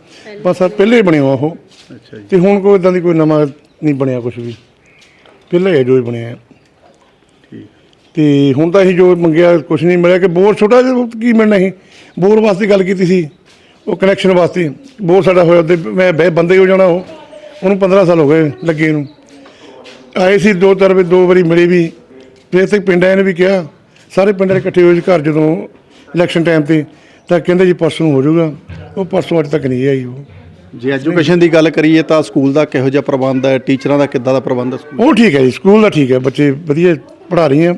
ਬਸ ਆ ਪਹਿਲੇ ਹੀ ਬਣਿਆ ਉਹ। ਅੱਛਾ ਜੀ। ਤੇ ਹੁਣ ਕੋਈ ਇਦਾਂ ਦੀ ਕੋਈ ਨਵਾਂ ਨਹੀਂ ਬਣਿਆ ਕੁਝ ਵੀ। ਪਹਿਲਾਂ ਹੀ ਹੈ ਜੋ ਹੀ ਬਣਿਆ। ਹੈ। ਤੇ ਹੁਣ ਤਾਂ ਅਸੀਂ ਜੋ ਮੰਗਿਆ ਕੁਝ ਨਹੀਂ ਮਿਲਿਆ ਕਿ ਬੋਰ ਛੋਟਾ ਜਿਹਾ ਕੀ ਮਿਲਣਾ ਸੀ? ਬੋਰ ਵਾਸਤੇ ਗੱਲ ਕੀਤੀ ਸੀ ਉਹ ਕਨੈਕਸ਼ਨ ਵਾਸਤੇ। ਬੋਰ ਸਾਡਾ ਹੋਇਆ ਤੇ ਮੈਂ ਬੈ ਬੰਦੇ ਹੋ ਜਾਣਾ ਉਹ। ਉਹਨੂੰ 15 ਸਾਲ ਹੋ ਗਏ ਲੱਗੇ ਨੂੰ। ਆਏ ਸੀ ਦੋ ਚਾਰ ਵਾਰੀ ਦੋ ਵਾਰੀ ਮਿਲੇ ਵੀ। ਫਿਰ ਤੱਕ ਪਿੰਡਾਂ ਨੇ ਵੀ ਕਿਹਾ ਸਾਰੇ ਪਿੰਡਾਂ ਦੇ ਇਕੱਠੇ ਹੋਏ ਸੀ ਘਰ ਜਦੋਂ ਇਲੈਕਸ਼ਨ ਟਾਈਮ ਤੇ ਤਾਂ ਕਹਿੰਦੇ ਜੀ ਪਰਸੋਂ ਹੋ ਜਾਊਗਾ। ਉਹ ਪਰਸੋਂ ਅੱਜ ਤੱਕ ਨਹੀਂ ਆਈ ਉਹ। ਜੇ ਐਜੂਕੇਸ਼ਨ ਦੀ ਗੱਲ ਕਰੀਏ ਤਾਂ ਸਕੂਲ ਦਾ ਕਿਹੋ ਜਿਹਾ ਪ੍ਰਬੰਧ ਹੈ? ਟੀਚਰਾਂ ਦਾ ਕਿੱਦਾਂ ਦਾ ਪ੍ਰਬੰਧ ਹੈ ਸਕੂਲ ਉਹ ਠੀਕ ਹੈ ਜੀ ਸਕੂਲ ਦਾ ਠੀਕ ਹੈ। ਬੱਚੇ ਵਧੀਆ ਪੜ੍ਹਾ ਰਹੀ ਆ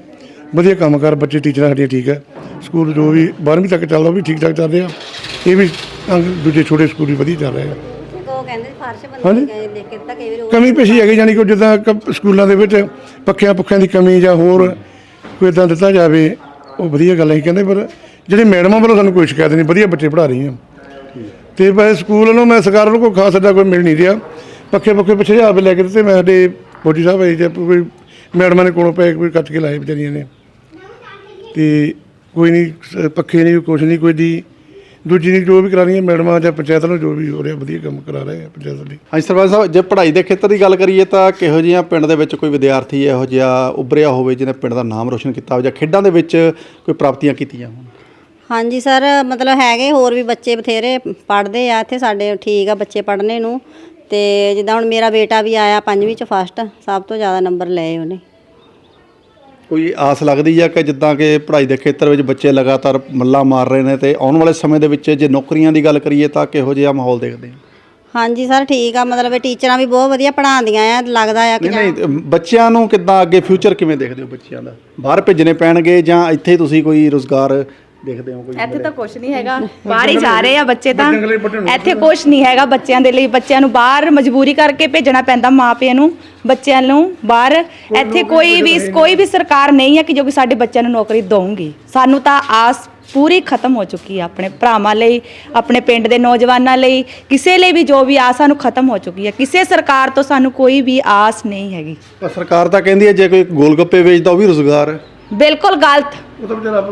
ਵਧੀਆ ਕੰਮ ਕਰ ਬੱਚੇ ਟੀਚਰਾਂ ਸਾਡੀਆਂ ਠੀਕ ਹੈ। ਸਕੂਲ ਜੋ ਵੀ 12ਵੀਂ ਤੱਕ ਚੱਲਦਾ ਉਹ ਵੀ ਠੀਕ ਠਾਕ ਚੱਲ ਰਿਹਾ। ਇਹ ਵੀ ਅੰਗ ਦੂਜੇ ਛੋਟੇ ਸਕੂਲ ਵੀ ਵਧੀਆ ਚੱਲ ਰਹੇ। ਆ ਉਹ ਕਹਿੰਦੇ ਫਰਸ਼ ਹਾਂਜੀ। ਬੰਦੇ ਗਏ ਦੇਖ ਕੇ ਤਾਂ ਕਈ ਵਾਰੀ ਉਹ ਕਮੀ ਪੇਸ਼ੀ ਹੈਗੀ ਜਾਨੀ ਕਿ ਜਿੱਦਾਂ ਕ- ਸਕੂਲਾਂ ਦੇ ਵਿੱਚ ਪੱਖਿਆਂ ਪੁੱਖਿਆਂ ਦੀ ਕਮੀ ਜਾਂ ਹੋਰ ਕੋਈ ਇਦਾਂ ਦਿੱਤਾ ਜਾਵੇ, ਉਹ ਵਧੀਆ ਗੱਲ ਹੈ ਕਹਿੰਦੇ, ਪਰ ਜਿਹੜੇ ਮੈਡਮਾਂ ਵੱਲੋਂ ਸਾਨੂੰ ਕੋਈ ਸ਼ਿਕਾਇਤ ਨਹੀਂ, ਵਧੀਆ ਬੱਚੇ ਪੜ੍ਹਾ ਰਹੀਆਂ। ਤੇ ਬਸ ਸਕੂਲ ਵੱਲੋਂ ਮੈਂ ਸਰਕਾਰ ਵੱਲੋਂ ਕੋਈ ਖਾਸ ਅੱਡਾ ਕੋਈ ਮਿਲ ਨਹੀਂ ਰਿਹਾ। ਪੱਖੇ ਪੁੱਖੇ ਪਿੱਛੇ ਹਜ਼ਾਰ ਲੈ ਕੇ ਦਿੱਤੇ, ਮੈਂ ਸਾਡੇ ਫੌਜੀ ਸਾਹਿਬ ਆਏ ਜਾਂ ਕੋਈ ਮੈਡਮਾਂ ਨੇ ਕੋਲੋਂ ਪੈ ਕੋਈ ਕੱਟ ਕੇ ਲਾਏ ਵਿਚਾਰੀਆਂ ਨੇ। ਤੇ ਕੋਈ ਨਹੀਂ, ਪੱਖੇ ਨਹੀਂ, ਕੁਛ ਨਹੀਂ, ਕੋਈ ਦੀ ਦੂਜੀ ਨਹੀਂ ਜੋ ਵੀ ਕਰਾ ਰਹੀਆਂ ਮੈਡਮਾਂ ਜਾਂ ਪੰਚਾਇਤ ਨੂੰ ਜੋ ਵੀ ਹੋ ਰਿਹਾ ਵਧੀਆ ਕੰਮ ਕਰਾ ਰਹੇ ਆ ਪੰਚਾਇਤ ਲਈ ਹਾਂਜੀ ਸਰਪੰਚ ਸਾਹਿਬ ਜੇ ਪੜ੍ਹਾਈ ਦੇ ਖੇਤਰ ਦੀ ਗੱਲ ਕਰੀਏ ਤਾਂ ਕਿਹੋ ਜਿਹੀਆਂ ਪਿੰਡ ਦੇ ਵਿੱਚ ਕੋਈ ਵਿਦਿਆਰਥੀ ਇਹੋ ਜਿਹਾ ਉੱਭਰਿਆ ਹੋਵੇ ਜਿਹਨੇ ਪਿੰਡ ਦਾ ਨਾਮ ਰੋਸ਼ਨ ਕੀਤਾ ਹੋਵੇ ਜਾਂ ਖੇਡਾਂ ਦੇ ਵਿੱਚ ਕੋਈ ਪ੍ਰਾਪਤੀਆਂ ਕੀਤੀਆਂ ਹੋਣ? ਹਾਂਜੀ ਸਰ ਮਤਲਬ ਹੈਗੇ ਹੋਰ ਵੀ ਬੱਚੇ ਬਥੇਰੇ ਪੜ੍ਹਦੇ ਆ ਇੱਥੇ ਸਾਡੇ ਠੀਕ ਆ ਬੱਚੇ ਪੜ੍ਹਨੇ ਨੂੰ ਤੇ ਜਿੱਦਾਂ ਹੁਣ ਮੇਰਾ ਬੇਟਾ ਵੀ ਆਇਆ ਪੰਜਵੀਂ ਚ ਫਸਟ ਸਭ ਤੋਂ ਜ਼ਿਆਦਾ ਨੰਬਰ ਲਏ ਉਹਨੇ। ਕੋਈ ਆਸ ਲੱਗਦੀ ਹੈ ਕਿ ਜਿੱਦਾਂ ਕਿ ਪੜ੍ਹਾਈ ਦੇ ਖੇਤਰ ਵਿੱਚ ਬੱਚੇ ਲਗਾਤਾਰ ਮੱਲਾ ਮਾਰ ਰਹੇ ਨੇ ਤੇ ਆਉਣ ਵਾਲੇ ਸਮੇਂ ਦੇ ਵਿੱਚ ਜੇ ਨੌਕਰੀਆਂ ਦੀ ਗੱਲ ਕਰੀਏ ਤਾਂ ਕਿਹੋ ਜਿਹਾ ਮਾਹੌਲ ਦੇਖਦੇ ਹੋ ਹਾਂਜੀ ਸਰ ਠੀਕ ਆ। ਮਤਲਬ ਇਹ ਟੀਚਰਾਂ ਵੀ ਬਹੁਤ ਵਧੀਆ ਪੜ੍ਹਾਉਂਦੀਆਂ ਆ ਲੱਗਦਾ ਆ ਕਿ ਨਹੀਂ ਨਹੀਂ ਬੱਚਿਆਂ ਨੂੰ ਕਿੱਦਾਂ ਅੱਗੇ ਫਿਊਚਰ ਕਿਵੇਂ ਦੇਖਦੇ ਹੋ ਬੱਚਿਆਂ ਦਾ? ਬਾਹਰ ਭੇਜਣੇ ਪੈਣਗੇ ਜਾਂ ਇੱਥੇ ਤੁਸੀਂ ਕੋਈ ਰੋਜ਼ਗਾਰ ਦੇਖਦੇ ਹੋ ਕੋਈ ਇੱਥੇ ਤਾਂ ਕੁਝ ਨਹੀਂ ਹੈਗਾ। ਬਾਹਰ ਹੀ ਜਾ ਰਹੇ ਆ ਬੱਚੇ ਤਾਂ। ਇੱਥੇ ਕੁਝ ਨਹੀਂ ਹੈਗਾ ਬੱਚਿਆਂ ਦੇ ਲਈ। ਬੱਚਿਆਂ ਨੂੰ ਬਾਹਰ ਮਜਬੂਰੀ ਕਰਕੇ ਭੇਜਣਾ ਪੈਂਦਾ ਮਾਪਿਆਂ ਨੂੰ ਬੱਚਿਆਂ ਨੂੰ ਬਾਹਰ। ਇੱਥੇ ਕੋਈ ਵੀ ਕੋਈ ਵੀ ਸਰਕਾਰ ਨਹੀਂ ਹੈ ਕਿ ਜੋ ਕਿ ਸਾਡੇ ਬੱਚਿਆਂ ਨੂੰ ਨੌਕਰੀ ਦਊਗੀ। ਸਾਨੂੰ ਤਾਂ ਆਸ ਪੂਰੀ ਖਤਮ ਹੋ ਚੁੱਕੀ ਹੈ ਆਪਣੇ ਭਰਾਵਾਂ ਲਈ ਆਪਣੇ ਪਿੰਡ ਦੇ ਨੌਜਵਾਨਾਂ ਲਈ। ਕਿਸੇ ਲਈ ਵੀ ਜੋ ਵੀ ਆਸ ਸਾਨੂੰ ਖਤਮ ਹੋ ਚੁੱਕੀ ਹੈ ਕਿਸੇ ਸਰਕਾਰ ਤੋਂ ਸਾਨੂੰ ਕੋਈ ਵੀ ਆਸ ਨਹੀਂ ਹੈਗੀ। ਪਰ ਸਰਕਾਰ ਤਾਂ ਕਹਿੰਦੀ ਹੈ ਜੇ ਕੋਈ ਗੋਲਗੱਪੇ ਵੇਚਦਾ ਉਹ ਵੀ ਰੋਜ਼ਗਾਰ ਹੈ। ਬਿਲਕੁਲ ਗਲਤ।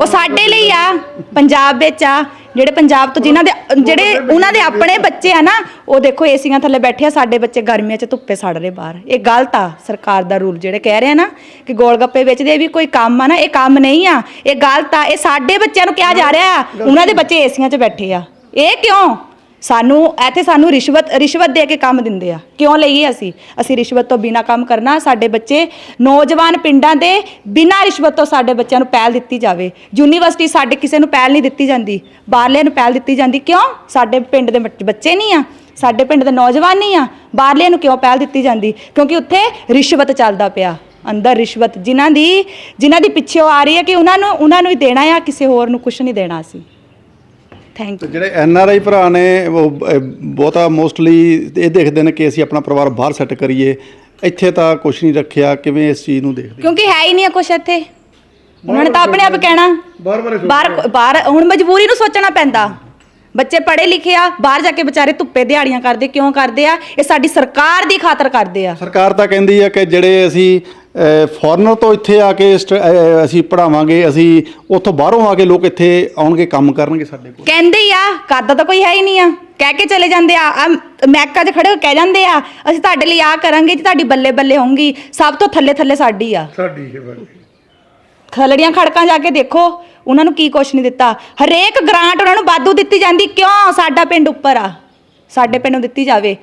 ਉਹ ਸਾਡੇ ਲਈ ਆ ਪੰਜਾਬ ਵਿੱਚ ਆ ਜਿਹੜੇ ਪੰਜਾਬ ਤੋਂ ਜਿਨ੍ਹਾਂ ਦੇ ਜਿਹੜੇ ਉਹਨਾਂ ਦੇ ਆਪਣੇ ਬੱਚੇ ਆ ਨਾ ਉਹ ਦੇਖੋ ਏਸੀਆਂ ਥੱਲੇ ਬੈਠੇ ਆ ਸਾਡੇ ਬੱਚੇ ਗਰਮੀਆਂ 'ਚ ਧੁੱਪੇ ਸੜ ਰਹੇ ਬਾਹਰ। ਇਹ ਗਲਤ ਆ ਸਰਕਾਰ ਦਾ ਰੂਲ ਜਿਹੜੇ ਕਹਿ ਰਹੇ ਆ ਨਾ ਕਿ ਗੋਲ ਗੱਪੇ ਵੇਚਦੇ ਵੀ ਕੋਈ ਕੰਮ ਆ ਨਾ ਇਹ ਕੰਮ ਨਹੀਂ ਆ ਇਹ ਗਲਤ ਆ ਇਹ ਸਾਡੇ ਬੱਚਿਆਂ ਨੂੰ ਕਿਹਾ ਜਾ ਰਿਹਾ ਆ ਉਹਨਾਂ ਦੇ ਬੱਚੇ ਏਸੀਆਂ 'ਚ ਬੈਠੇ ਆ। ਇਹ ਕਿਉਂ? ਸਾਨੂੰ, ਇੱਥੇ ਸਾਨੂੰ ਰਿਸ਼ਵਤ ਰਿਸ਼ਵਤ ਦੇ ਕੇ ਕੰਮ ਦਿੰਦੇ ਆ। ਕਿਉਂ ਲਈਏ ਅਸੀਂ? ਅਸੀਂ ਰਿਸ਼ਵਤ ਤੋਂ ਬਿਨਾ ਕੰਮ ਕਰਨਾ, ਸਾਡੇ ਬੱਚੇ ਨੌਜਵਾਨ ਪਿੰਡਾਂ ਦੇ ਬਿਨਾ ਰਿਸ਼ਵਤ ਤੋਂ ਸਾਡੇ ਬੱਚਿਆਂ ਨੂੰ ਪਹਿਲ ਦਿੱਤੀ ਜਾਵੇ। ਯੂਨੀਵਰਸਿਟੀ ਸਾਡੇ ਕਿਸੇ ਨੂੰ ਪਹਿਲ ਨਹੀਂ ਦਿੱਤੀ ਜਾਂਦੀ। ਬਾਹਰਲਿਆਂ ਨੂੰ ਪਹਿਲ ਦਿੱਤੀ ਜਾਂਦੀ। ਕਿਉਂ? ਸਾਡੇ ਪਿੰਡ ਦੇ ਬੱਚੇ ਨਹੀਂ ਆ। ਸਾਡੇ ਪਿੰਡ ਦੇ ਨੌਜਵਾਨ ਨਹੀਂ ਆ। ਬਾਹਰਲਿਆਂ ਨੂੰ ਕਿਉਂ ਪਹਿਲ ਦਿੱਤੀ ਜਾਂਦੀ? ਕਿਉਂਕਿ ਉੱਥੇ ਰਿਸ਼ਵਤ ਚੱਲਦਾ ਪਿਆ। ਅੰਦਰ ਰਿਸ਼ਵਤ ਜਿਨ੍ਹਾਂ ਦੀ ਜਿਨ੍ਹਾਂ ਦੀ ਪਿੱਛੇ ਆ ਰਹੀ ਹੈ ਕਿ ਉਹਨਾਂ ਨੂੰ ਉਹਨਾਂ ਨੂੰ ਹੀ ਦੇਣਾ ਆ, ਕਿਸੇ ਹੋਰ ਨੂੰ ਕੁਝ ਨਹੀਂ ਦੇਣਾ ਅਸੀਂ। ਥੈਂਕ ਯੂ ਜਿਹੜੇ ਐਨ ਆਰ ਆਈ ਭਰਾ ਨੇ ਉਹ ਅਹ, ਬਹੁਤਾ ਮੋਸਟਲੀ ਇਹ ਦੇਖਦੇ ਨੇ ਕਿ ਅਸੀਂ ਆਪਣਾ ਪਰਿਵਾਰ ਬਾਹਰ ਸੈੱਟ ਕਰੀਏ। ਇੱਥੇ ਤਾਂ ਕੁਝ ਨਹੀਂ ਰੱਖਿਆ ਕਿਵੇਂ ਇਸ ਚੀਜ਼ ਨੂੰ ਦੇਖਦੇ? ਕਿਉਂਕਿ ਹੈ ਹੀ ਨਹੀਂ ਕੁਛ ਇੱਥੇ। ਉਹਨਾਂ ਨੇ ਤਾਂ ਆਪਣੇ ਆਪ ਕਹਿਣਾ। ਬਾਹਰ ਬਾਹਰ ਹੁਣ ਮਜਬੂਰੀ ਨੂੰ ਸੋਚਣਾ ਪੈਂਦਾ। ਬੱਚੇ ਪੜ੍ਹੇ ਲਿਖੇ ਆ ਬਾਹਰ ਜਾ ਕੇ ਵਿਚਾਰੇ ਧੁੱਪੇ ਦਿਹਾੜੀਆਂ ਕਰਦੇ ਕਿਉਂ ਕਰਦੇ ਆ? ਇਹ ਸਾਡੀ ਸਰਕਾਰ ਦੀ ਖਾਤਰ ਕਰਦੇ ਆ। ਸਰਕਾਰ ਤਾਂ ਕਹਿੰਦੀ ਹੈ ਕਿ ਜਿਹੜੇ ਅਸੀਂ ਫੋਰਨਰ ਤੋਂ ਇੱਥੇ ਆ ਕੇ ਸਟ- ਅਹ, ਅਸੀਂ ਪੜਾਵਾਂਗੇ ਅਸੀਂ ਉੱਥੋਂ ਬਾਹਰੋਂ ਆ ਕੇ ਲੋਕ ਇੱਥੇ ਆਉਣਗੇ ਕੰਮ ਕਰਨਗੇ ਸਾਡੇ ਕੋਲ। ਕਹਿੰਦੇ ਹੀ ਆ ਕਰਦਾ ਤਾਂ ਕੋਈ ਹੈ ਹੀ ਨਹੀਂ ਆ। ਕਹਿ ਕੇ ਚਲੇ ਜਾਂਦੇ ਆ ਮੈਕਾਂ 'ਚ ਖੜੇ ਹੋ ਕੇ ਕਹਿ ਜਾਂਦੇ ਆ ਅਸੀਂ ਤੁਹਾਡੇ ਲਈ ਆ ਕਰਾਂਗੇ ਜੀ ਤੁਹਾਡੀ ਬੱਲੇ ਬੱਲੇ ਹੋਊਗੀ ਸਭ ਤੋਂ ਥੱਲੇ ਥੱਲੇ ਸਾਡੀ ਆ। ਸਾਡੀ ਹੈ ਬਾਕੀ ਖਲੜੀਆਂ ਖੜਕਾਂ ਜਾ ਕੇ ਦੇਖੋ ਉਹਨਾਂ ਨੂੰ ਕੀ ਕੁਛ ਨਹੀਂ ਦਿੱਤਾ। ਹਰੇਕ ਗ੍ਰਾਂਟ ਉਹਨਾਂ ਨੂੰ ਵਾਧੂ ਦਿੱਤੀ ਜਾਂਦੀ ਕਿਉਂ ਸਾਡਾ ਪਿੰਡ ਉੱਪਰ ਆ? ਸਾਡੇ ਪਿੰਡ ਨੂੰ ਦਿੱਤੀ ਜਾਵੇ।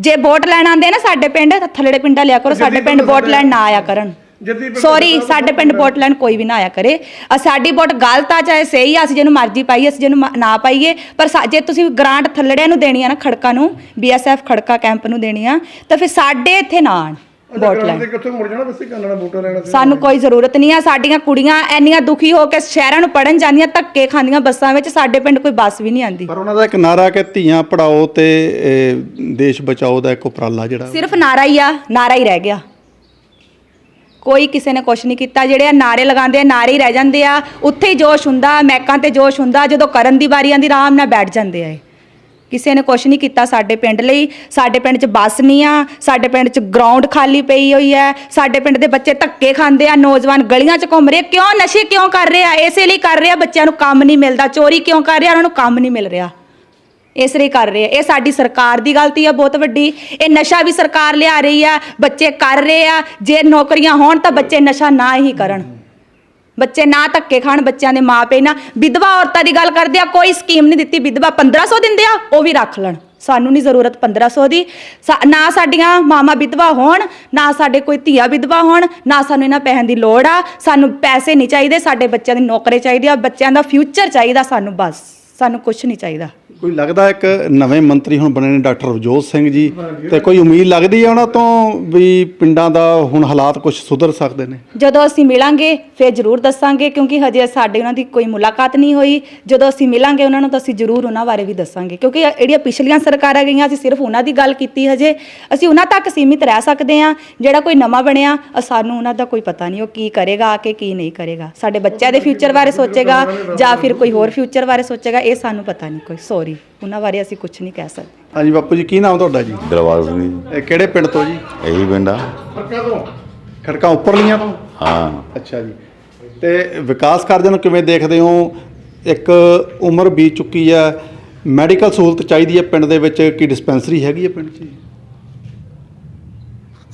ਜੇ ਵੋਟ ਲੈਣ ਆਉਂਦੇ ਨਾ ਸਾਡੇ ਪਿੰਡ ਤਾਂ ਥੱਲੜੇ ਪਿੰਡਾਂ ਲਿਆ ਕਰੋ ਸਾਡੇ ਪਿੰਡ ਵੋਟ ਲੈਣ ਨਾ ਆਇਆ ਕਰਨ। ਜੱਦੀ ਪਿੰਡ ਸੌਰੀ ਸਾਡੇ ਪਿੰਡ ਵੋਟ ਲੈਣ ਕੋਈ ਵੀ ਨਾ ਆਇਆ ਕਰੇ। ਅ ਸਾਡੀ ਵੋਟ ਗਲਤ ਆ ਚਾਹੇ ਸਹੀ ਆ ਅਸੀਂ ਜਿਹਨੂੰ ਮਰਜ਼ੀ ਪਾਈਏ ਅਸੀਂ ਜਿਹਨੂੰ ਮ- ਨਾ ਪਾਈਏ। ਪਰ ਸਾ- ਜੇ ਤੁਸੀਂ ਗ੍ਰਾਂਟ ਥੱਲੜਿਆਂ ਨੂੰ ਦੇਣੀ ਆ ਨਾ ਖੜਕਾਂ ਨੂੰ ਬੀਐਸਐਫ ਖੜਕਾ ਕੈਂਪ ਨੂੰ ਦੇਣੀ ਆ ਤਾਂ ਫਿਰ ਸਾਡੇ ਇੱਥੇ ਨਾ ਆਉਣ ਵੋਟ ਲੈਣ। ਤੇ ਕਿੱਥੇ ਮੁੜ ਜਾਣਾ ਵਸੇ ਕੰਨਣਾ ਵੋਟਾਂ ਲੈਣਾ ਸੀ। ਸਾਨੂੰ ਕੋਈ ਜ਼ਰੂਰਤ ਨਹੀਂ ਆ ਸਾਡੀਆਂ ਕੁੜੀਆਂ ਐਨੀਆਂ ਦੁਖੀ ਹੋ ਕੇ ਸ਼ਹਿਰਾਂ ਨੂੰ ਪੜਨ ਜਾਂਦੀਆਂ ਧੱਕੇ ਖਾਂਦੀਆਂ ਬੱਸਾਂ ਵਿੱਚ ਸਾਡੇ ਪਿੰਡ ਕੋਈ ਬੱਸ ਵੀ ਨਹੀਂ ਆਂਦੀ ਪਰ ਉਹਨਾਂ ਦਾ ਇੱਕ ਨਾਰਾ ਕਿ ਧੀਆਂ ਪੜਾਓ ਤੇ ਦੇਸ਼ ਬਚਾਓ ਦਾ ਇੱਕ ਉਪਰਾਲਾ ਜਿਹੜਾ। ਸਿਰਫ ਨਾਰਾ ਹੀ ਆ ਨਾਰਾ ਹੀ ਰਹਿ ਗਿਆ। ਕੋਈ ਕਿਸੇ ਨੇ ਕੁਛ ਨਹੀਂ ਕੀਤਾ ਜਿਹੜੇ ਆ ਨਾਰੇ ਲਗਾਉਂਦੇ ਆ ਨਾਰੇ ਹੀ ਰਹਿ ਜਾਂਦੇ ਆ। ਉੱਥੇ ਹੀ ਜੋਸ਼ ਹੁੰਦਾ ਮੈਕਾਂ ਤੇ ਜੋਸ਼ ਹੁੰਦਾ ਜਦੋਂ ਕਰਨ ਦੀ ਵਾਰੀ ਆਂਦੀ ਆਰਾਮ ਨਾਲ ਬੈਠ ਜਾਂਦੇ ਆ ਇਹ। ਕਿਸੇ ਨੇ ਕੁਝ ਨਹੀਂ ਕੀਤਾ ਸਾਡੇ ਪਿੰਡ ਲਈ। ਸਾਡੇ ਪਿੰਡ 'ਚ ਬੱਸ ਨਹੀਂ ਆ, ਸਾਡੇ ਪਿੰਡ 'ਚ ਗਰਾਊਂਡ ਖਾਲੀ ਪਈ ਹੋਈ ਹੈ। ਸਾਡੇ ਪਿੰਡ ਦੇ ਬੱਚੇ ਧੱਕੇ ਖਾਂਦੇ ਆ, ਨੌਜਵਾਨ ਗਲੀਆਂ 'ਚ ਘੁੰਮ ਰਹੇ ਕਿਉਂ ਨਸ਼ੇ ਕਿਉਂ ਕਰ ਰਹੇ ਆ? ਇਸੇ ਲਈ ਕਰ ਰਹੇ ਆ, ਬੱਚਿਆਂ ਨੂੰ ਕੰਮ ਨਹੀਂ ਮਿਲਦਾ। ਚੋਰੀ ਕਿਉਂ ਕਰ ਰਹੇ ਆ? ਉਹਨਾਂ ਨੂੰ ਕੰਮ ਨਹੀਂ ਮਿਲ ਰਿਹਾ। ਇਸ ਲਈ ਕਰ ਰਹੇ ਆ। ਇਹ ਸਾਡੀ ਸਰਕਾਰ ਦੀ ਗਲਤੀ ਆ, ਬਹੁਤ ਵੱਡੀ। ਇਹ ਨਸ਼ਾ ਵੀ ਸਰਕਾਰ ਲਿਆ ਰਹੀ ਆ, ਬੱਚੇ ਕਰ ਰਹੇ ਆ। ਜੇ ਨੌਕਰੀਆਂ ਹੋਣ ਤਾਂ ਬੱਚੇ ਨਸ਼ਾ ਨਾ ਹੀ ਕਰਨ। ਬੱਚੇ ਨਾ ਧੱਕੇ ਖਾਣ ਬੱਚਿਆਂ ਦੇ ਮਾਪੇ ਨਾ, ਵਿਧਵਾ ਔਰਤਾਂ ਦੀ ਗੱਲ ਕਰਦੇ ਆ, ਕੋਈ ਸਕੀਮ ਨਹੀਂ ਦਿੱਤੀ, ਵਿਧਵਾ 1500 ਦਿੰਦੇ ਆ, ਉਹ ਵੀ ਰੱਖ ਲੈਣ। ਸਾਨੂੰ ਨਹੀਂ ਜ਼ਰੂਰਤ 1500 ਦੀ। ਸਾ- ਨਾ ਸਾਡੀਆਂ ਮਾਮਾ ਵਿਧਵਾ ਹੋਣ, ਨਾ ਸਾਡੇ ਕੋਈ ਧੀਆ ਵਿਧਵਾ ਹੋਣ, ਨਾ ਸਾਨੂੰ ਇਹਨਾਂ ਪੈਸਿਆਂ ਦੀ ਲੋੜ ਆ। ਸਾਨੂੰ ਪੈਸੇ ਨਹੀਂ ਚਾਹੀਦੇ, ਸਾਡੇ ਬੱਚਿਆਂ ਦੀ ਨੌਕਰੀ ਚਾਹੀਦੀ ਆ, ਬੱਚਿਆਂ ਦਾ ਫਿਊਚਰ ਚਾਹੀਦਾ ਸਾਨੂੰ ਬਸ। ਸਾਨੂੰ ਕੁਝ ਨਹੀਂ ਚਾਹੀਦਾ। ਕੋਈ ਲੱਗਦਾ ਇੱਕ ਨਵੇਂ ਮੰਤਰੀ ਹੁਣ ਬਣੇ ਨੇ ਡਾਕਟਰ ਰਵਜੋਤ ਸਿੰਘ ਜੀ ਤੇ ਕੋਈ ਉਮੀਦ ਲੱਗਦੀ ਹੈ ਉਹਨਾਂ ਤੋਂ ਵੀ ਪਿੰਡਾਂ ਦਾ ਹੁਣ ਹਾਲਾਤ ਕੁਝ ਸੁਧਰ ਸਕਦੇ ਨੇ? ਜਦੋਂ ਅਸੀਂ ਮਿਲਾਂਗੇ, ਫਿਰ ਜ਼ਰੂਰ ਦੱਸਾਂਗੇ, ਕਿਉਂਕਿ ਹਜੇ ਸਾਡੇ ਉਹਨਾਂ ਦੀ ਕੋਈ ਮੁਲਾਕਾਤ ਨਹੀਂ ਹੋਈ। ਜਦੋਂ ਅਸੀਂ ਮਿਲਾਂਗੇ ਉਹਨਾਂ ਨੂੰ ਤਾਂ ਅਸੀਂ ਜ਼ਰੂਰ ਉਹਨਾਂ ਬਾਰੇ ਵੀ ਦੱਸਾਂਗੇ। ਕਿਉਂਕਿ ਜਿਹੜੀਆਂ ਪਿਛਲੀਆਂ ਸਰਕਾਰਾਂ ਗਈਆਂ, ਅਸੀਂ ਸਿਰਫ ਉਹਨਾਂ ਦੀ ਗੱਲ ਕੀਤੀ ਹਜੇ। ਅਸੀਂ ਉਹਨਾਂ ਤੱਕ ਸੀਮਿਤ ਰਹਿ ਸਕਦੇ ਹਾਂ। ਜਿਹੜਾ ਕੋਈ ਨਵਾਂ ਬਣਿਆ ਸਾਨੂੰ ਉਹਨਾਂ ਦਾ ਕੋਈ ਪਤਾ ਨਹੀਂ ਉਹ ਕੀ ਕਰੇਗਾ, ਆ ਕੇ ਕੀ ਨਹੀਂ ਕਰੇਗਾ। ਸਾਡੇ ਬੱਚਿਆਂ ਦੇ ਫਿਊਚਰ ਬਾਰੇ ਸੋਚੇਗਾ ਜਾਂ ਫਿਰ ਕੋਈ ਹੋਰ ਫਿਊਚਰ ਬਾਰੇ ਸੋਚੇਗਾ, ਇਹ ਸਾਨੂੰ ਪਤਾ ਨਹੀਂ ਕੋਈ ਸੋਚ ਸੌਰੀ ਉਹਨਾਂ ਬਾਰੇ ਅਸੀਂ ਕੁਝ ਨਹੀਂ ਕਹਿ ਸਕਦੇ। ਹਾਂਜੀ ਬਾਪੂ ਜੀ ਕੀ ਨਾਮ ਤੁਹਾਡਾ ਜੀ? ਦਰਬਾਰ ਸਿੰਘ ਜੀ। ਇਹ ਕਿਹੜੇ ਪਿੰਡ ਤੋਂ ਜੀ? ਇਹੀ ਪਿੰਡ ਆ। ਖੜਕਾਂ ਉੱਪਰਲੀਆਂ ਤੋਂ ਹਾਂ। ਅੱਛਾ ਜੀ। ਤੇ ਵਿਕਾਸ ਕਾਰਜਾਂ ਨੂੰ ਕਿਵੇਂ ਦੇਖਦੇ ਹੋ? ਇੱਕ ਉਮਰ ਬੀਤ ਚੁੱਕੀ ਹੈ। ਮੈਡੀਕਲ ਸਹੂਲਤ ਚਾਹੀਦੀ ਹੈ ਪਿੰਡ ਦੇ ਵਿੱਚ। ਕੀ ਡਿਸਪੈਂਸਰੀ ਹੈਗੀ ਹੈ ਪਿੰਡ 'ਚ ਜੀ?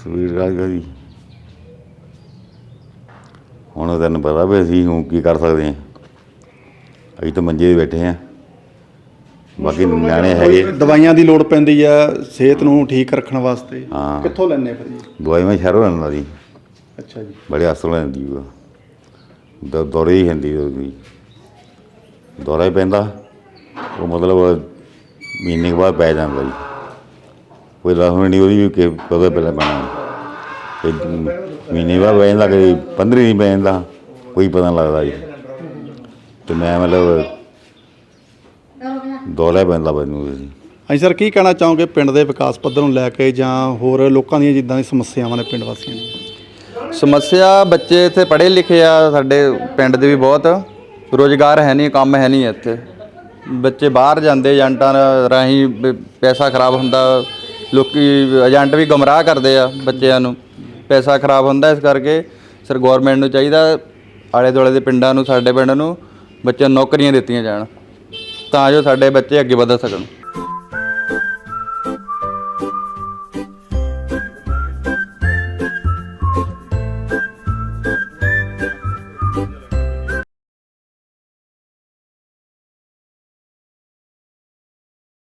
ਸੁਵੀਰ ਰਾਜ ਜੀ। ਹੁਣ ਤੈਨੂੰ ਪਤਾ ਵੀ ਅਸੀਂ ਹੁਣ ਕੀ ਕਰ ਸਕਦੇ ਹਾਂ। ਅਸੀਂ ਤਾਂ ਮੰਜੇ 'ਤੇ ਬੈਠੇ ਹਾਂ। ਬਾਕੀ ਨਿਆਣੇ ਹੈਗੇ। ਦਵਾਈਆਂ ਦੀ ਲੋੜ ਪੈਂਦੀ ਹੈ ਸਿਹਤ ਨੂੰ ਠੀਕ ਰੱਖਣ ਵਾਸਤੇ। ਹਾਂ। ਕਿੱਥੋਂ ਲੈਣੇ ਫਿਰ ਜੀ? ਦਵਾਈ ਮੈਂ ਸ਼ਹਿਰੋਂ ਲੈਂਦਾ ਸੀ ਅੱਛਾ ਜੀ। ਬੜੇ ਅਸਲ ਲੈਂਦੀ ਉਹ ਦ ਦੌਰੇ ਹੀ ਹੁੰਦੀ ਉਹਦੀ। ਦੌਰਾ ਹੀ ਪੈਂਦਾ। ਉਹ ਮਤਲਬ ਮਹੀਨੇ ਕੁ ਬਾਅਦ ਪੈ ਜਾਂਦਾ ਜੀ। ਕੋਈ ਰਸਮ ਨਹੀਂ ਉਹਦੀ ਵੀ ਕਿ ਕਦੋਂ ਪਹਿਲਾਂ ਪੈਣਾ। ਤੇ ਮਹੀਨੇ ਬਾਅਦ ਪੈ ਜਾਂਦਾ ਕਿ 15 ਨਹੀਂ ਪੈ ਜਾਂਦਾ। ਕੋਈ ਪਤਾ ਨਹੀਂ ਲੱਗਦਾ ਜੀ। ਤੇ ਮੈਂ ਮਤਲਬ ਦੌਰਾ ਪੈਂਦਾ ਮੈਨੂੰ ਜੀ ਹਾਂਜੀ ਸਰ ਕੀ ਕਹਿਣਾ ਚਾਹੋਗੇ ਪਿੰਡ ਦੇ ਵਿਕਾਸ ਪੱਧਰ ਨੂੰ ਲੈ ਕੇ ਜਾਂ ਹੋਰ ਲੋਕਾਂ ਦੀਆਂ ਜਿੱਦਾਂ ਦੀ ਸਮੱਸਿਆਵਾਂ ਨੇ ਪਿੰਡ ਵਾਸੀਆਂ ਦੀਆਂ? ਸਮੱਸਿਆ ਬੱਚੇ ਇੱਥੇ ਪੜ੍ਹੇ ਲਿਖੇ ਆ ਸਾਡੇ ਪਿੰਡ ਦੇ ਵੀ ਬਹੁਤ। ਰੋਜ਼ਗਾਰ ਹੈ ਨਹੀਂ ਕੰਮ ਹੈ ਨਹੀਂ ਇੱਥੇ। ਬੱਚੇ ਬਾਹਰ ਜਾਂਦੇ ਏਜੰਟਾਂ ਰਾਹੀਂ ਬ- ਪੈਸਾ ਖਰਾਬ ਹੁੰਦਾ। ਲੋਕੀ ਏਜੰਟ ਵੀ ਗਮਰਾਹ ਕਰਦੇ ਆ ਬੱਚਿਆਂ ਨੂੰ। ਪੈਸਾ ਖਰਾਬ ਹੁੰਦਾ ਇਸ ਕਰਕੇ ਸਰ ਗਵਰਨਮੈਂਟ ਨੂੰ ਚਾਹੀਦਾ ਆਲੇ ਦੁਆਲੇ ਦੇ ਪਿੰਡਾਂ ਨੂੰ ਸਾਡੇ ਪਿੰਡ ਨੂੰ ਬੱਚਿਆਂ ਨੂੰ ਨੌਕਰੀਆਂ ਦਿੱਤੀਆਂ ਜਾਣ। ਤਾਂ ਜੋ ਸਾਡੇ ਬੱਚੇ ਅੱਗੇ ਵਧ ਸਕਣ।